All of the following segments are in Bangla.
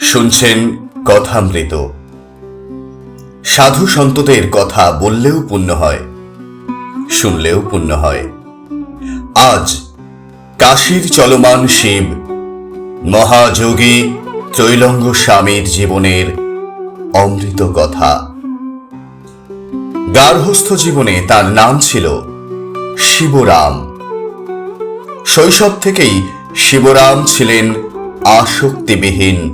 শুনছেন কথামৃত। সাধু সন্তদের কথা বললেও পুণ্য হয়, শুনলেও পুণ্য হয়। আজ কাশীর চলমান শিব, মহাযোগী ত্রৈলঙ্গ স্বামীর জীবনের অমৃত কথা। গার্হস্থ জীবনে তার নাম ছিল শিবরাম। শৈশব থেকেই শিবরাম ছিলেন আসক্তিবিহীন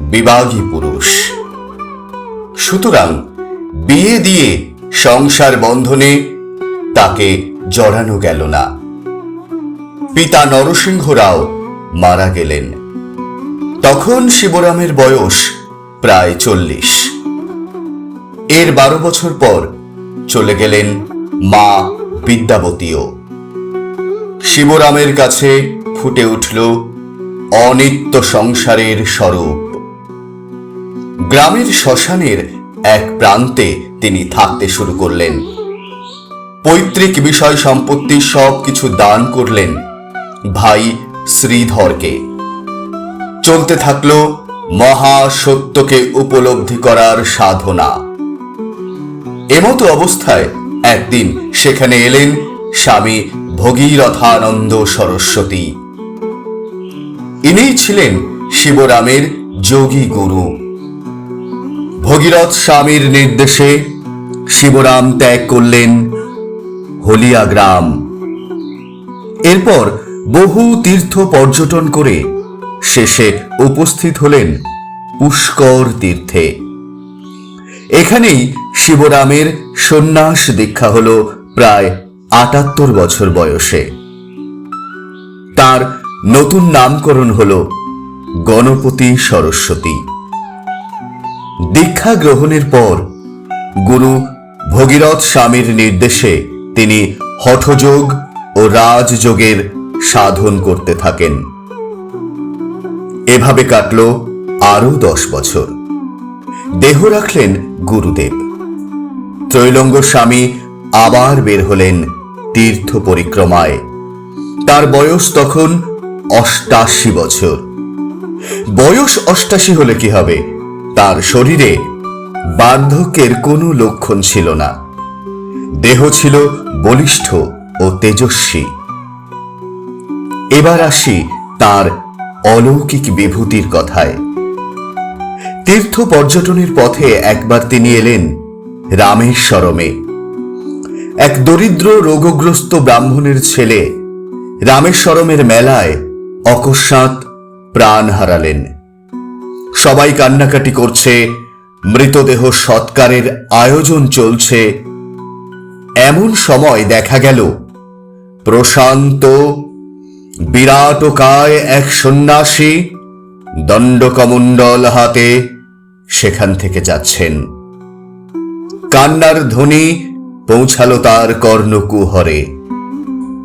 বিবাগী পুরুষ। সুতরাং বিয়ে দিয়ে সংসার বন্ধনে তাকে জড়ানো গেল না। পিতা নরসিংহ রাও মারা গেলেন। তখন শিবরামের বয়স প্রায় চল্লিশ। এর বারো বছর পর চলে গেলেন মা বিদ্যাবতীও। শিবরামের কাছে ফুটে উঠল অনিত্য সংসারের স্বরূপ। গ্রামের শ্মশানের এক প্রান্তে তিনি থাকতে শুরু করলেন। পৈতৃক বিষয় সম্পত্তি সব কিছু দান করলেন ভাই শ্রীধরকে। চলতে থাকল মহা সত্যকে উপলব্ধি করার সাধনা। এমতো অবস্থায় একদিন সেখানে এলেন স্বামী ভগীরথানন্দ সরস্বতী। ইনিই ছিলেন শিবরামের যোগী গুরু। ভগীরথ স্বামীর নির্দেশে শিবরাম ত্যাগ করলেন হলিয়া গ্রাম। এরপর বহু তীর্থ পর্যটন করে শেষে উপস্থিত হলেন পুষ্কর তীর্থে। এখানেই শিবরামের সন্ন্যাস দীক্ষা হল প্রায় আটাত্তর বছর বয়সে। তার নতুন নামকরণ হল গণপতি সরস্বতী। দীক্ষা গ্রহণের পর গুরু ভগীরথ স্বামীর নির্দেশে তিনি হঠযোগ ও রাজযোগের সাধন করতে থাকেন। এভাবে কাটল আরও দশ বছর। দেহ রাখলেন গুরুদেব। ত্রৈলঙ্গ স্বামী আবার বের হলেন তীর্থ পরিক্রমায়। তার বয়স তখন অষ্টাশি বছর। বয়স অষ্টাশি হলে কি হবে? তার শরীরে বার্ধক্যের কোনো লক্ষণ ছিল না। দেহ ছিল বলিষ্ঠ ও তেজস্বী। এবার আসি তার অলৌকিক বিভূতির কথায়। তীর্থ পর্যটনের পথে একবার তিনি এলেন রামেশ্বরমে। এক দরিদ্র রোগগ্রস্ত ব্রাহ্মণের ছেলে রামেশ্বরমের মেলায় অকস্মাৎ প্রাণ হারালেন। সবাই কান্নাকাটি করছে, মৃতদেহ সৎকারের আয়োজন চলছে। এমন সময় দেখা গেল, প্রশান্ত বিরাটকায় এক সন্ন্যাসী দণ্ডকমণ্ডল হাতে সেখান থেকে যাচ্ছেন। কান্নার ধ্বনি পৌঁছালো তার কর্ণকুহরে।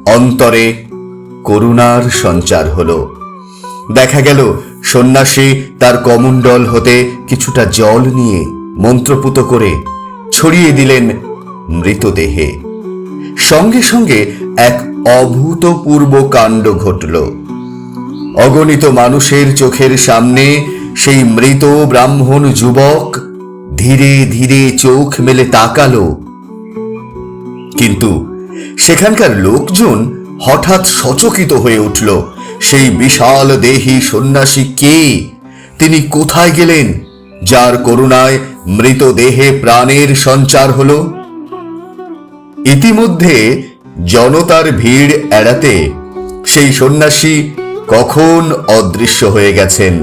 অন্তরে করুণার সঞ্চার হলো। দেখা গেল, সন্ন্যাসী তার কমণ্ডল হতে কিছুটা জল নিয়ে মন্ত্রপুত করে ছড়িয়ে দিলেন মৃতদেহে। সঙ্গে সঙ্গে এক অভূতপূর্ব কাণ্ড ঘটল। অগণিত মানুষের চোখের সামনে সেই মৃত ব্রাহ্মণ যুবক ধীরে ধীরে চোখ মেলে তাকালো। কিন্তু সেখানকার লোকজন হঠাৎ সচকিত হয়ে উঠল, সেই বিশাল দেহী সন্ন্যাসী কে? তিনি কোথায় গেলেন? যার করুণায় মৃতদেহে প্রাণের সঞ্চার হল? ইতিমধ্যে জনতার ভিড় এড়াতে সেই সন্ন্যাসী কখন অদৃশ্য হয়ে গেছেন?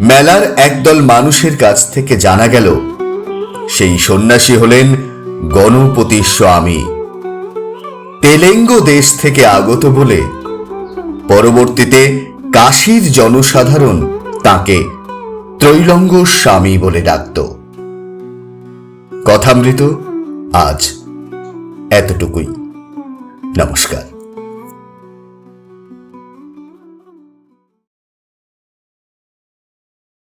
মেলার একদল মানুষের কাছ থেকে জানা গেল, সেই সন্ন্যাসী হলেন গণপতি স্বামী। তেলেঙ্গ দেশ থেকে আগত বলে। পরবর্তীতে কাশীর জনসাধারণ তাকে ত্রৈলঙ্গ স্বামী বলে ডাকত। কথামৃত আজ এতটুকুই। নমস্কার।